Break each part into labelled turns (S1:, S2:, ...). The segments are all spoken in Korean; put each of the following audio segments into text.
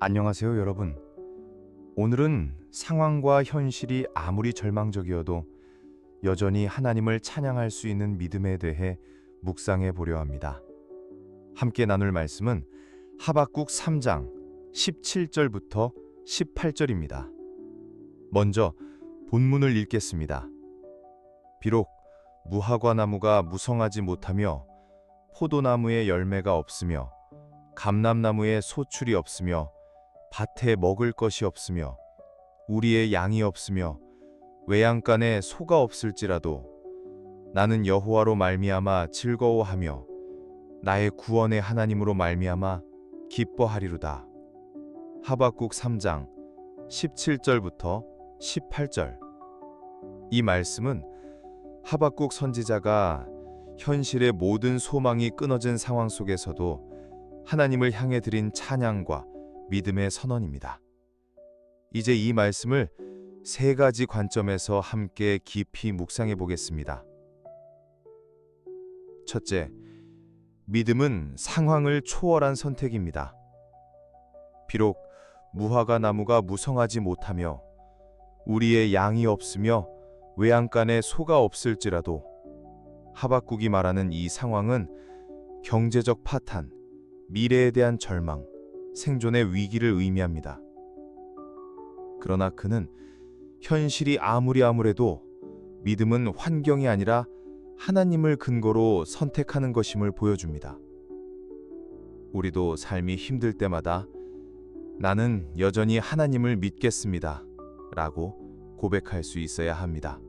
S1: 안녕하세요, 여러분. 오늘은 상황과 현실이 아무리 절망적이어도 여전히 하나님을 찬양할 수 있는 믿음에 대해 묵상해 보려 합니다. 함께 나눌 말씀은 하박국 3장 17절부터 18절입니다. 먼저 본문을 읽겠습니다. 비록 무화과 나무가 무성하지 못하며 포도나무에 열매가 없으며 감람나무에 소출이 없으며 밭에 먹을 것이 없으며 우리의 양이 없으며 외양간에 소가 없을지라도 나는 여호와로 말미암아 즐거워하며 나의 구원의 하나님으로 말미암아 기뻐하리로다. 하박국 3장 17절부터 18절. 이 말씀은 하박국 선지자가 현실의 모든 소망이 끊어진 상황 속에서도 하나님을 향해 드린 찬양과 믿음의 선언입니다. 이제 이 말씀을 세 가지 관점에서 함께 깊이 묵상해 보겠습니다. 첫째, 믿음은 상황을 초월한 선택입니다. 비록 무화과 나무가 무성하지 못하며 우리의 양이 없으며 외양간에 소가 없을지라도 하박국이 말하는 이 상황은 경제적 파탄, 미래에 대한 절망, 생존의 위기를 의미합니다. 그러나 그는 현실이 아무리 아무래도 믿음은 환경이 아니라 하나님을 근거로 선택하는 것임을 보여줍니다. 우리도 삶이 힘들 때마다 나는 여전히 하나님을 믿겠습니다. 라고 고백할 수 있어야 합니다.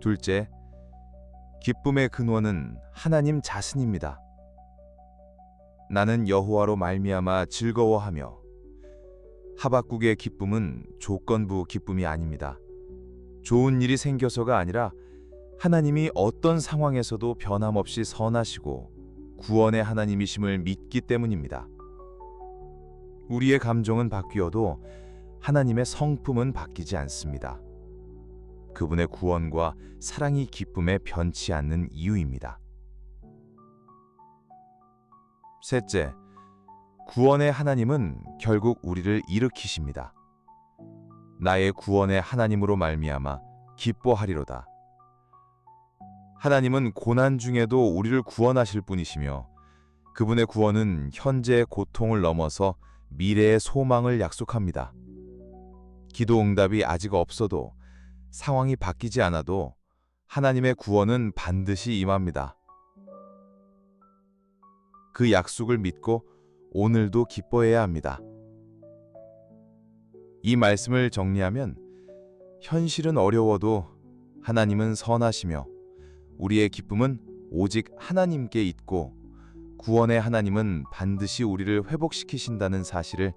S1: 둘째, 기쁨의 근원은 하나님 자신입니다. 나는 여호와로 말미암아 즐거워하며 하박국의 기쁨은 조건부 기쁨이 아닙니다. 좋은 일이 생겨서가 아니라 하나님이 어떤 상황에서도 변함없이 선하시고 구원의 하나님이심을 믿기 때문입니다. 우리의 감정은 바뀌어도 하나님의 성품은 바뀌지 않습니다. 그분의 구원과 사랑이 기쁨에 변치 않는 이유입니다. 셋째, 구원의 하나님은 결국 우리를 일으키십니다. 나의 구원의 하나님으로 말미암아 기뻐하리로다. 하나님은 고난 중에도 우리를 구원하실 분이시며 그분의 구원은 현재의 고통을 넘어서 미래의 소망을 약속합니다. 기도 응답이 아직 없어도 상황이 바뀌지 않아도 하나님의 구원은 반드시 임합니다. 그 약속을 믿고 오늘도 기뻐해야 합니다. 이 말씀을 정리하면 현실은 어려워도 하나님은 선하시며 우리의 기쁨은 오직 하나님께 있고 구원의 하나님은 반드시 우리를 회복시키신다는 사실을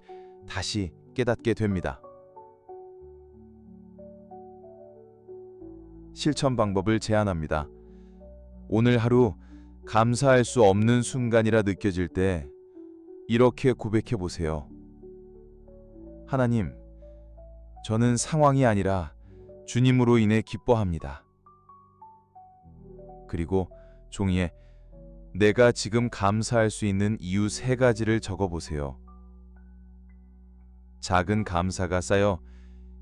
S1: 다시 깨닫게 됩니다. 실천 방법을 제안합니다. 오늘 하루 감사할 수 없는 순간이라 느껴질 때 이렇게 고백해 보세요. 하나님, 저는 상황이 아니라 주님으로 인해 기뻐합니다. 그리고 종이에 내가 지금 감사할 수 있는 이유 세 가지를 적어 보세요. 작은 감사가 쌓여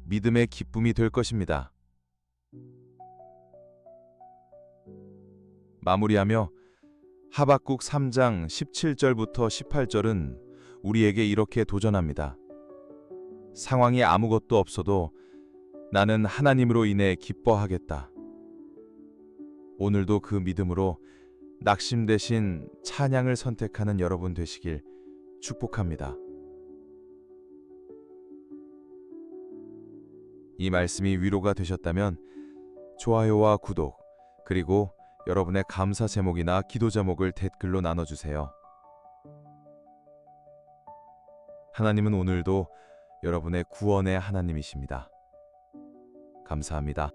S1: 믿음의 기쁨이 될 것입니다. 마무리하며 하박국 3장 17절부터 18절은 우리에게 이렇게 도전합니다. 상황이 아무것도 없어도 나는 하나님으로 인해 기뻐하겠다. 오늘도 그 믿음으로 낙심 대신 찬양을 선택하는 여러분 되시길 축복합니다. 이 말씀이 위로가 되셨다면 좋아요와 구독 그리고 여러분의 감사 제목이나 기도 제목을 댓글로 나눠주세요. 하나님은 오늘도 여러분의 구원의 하나님이십니다. 감사합니다.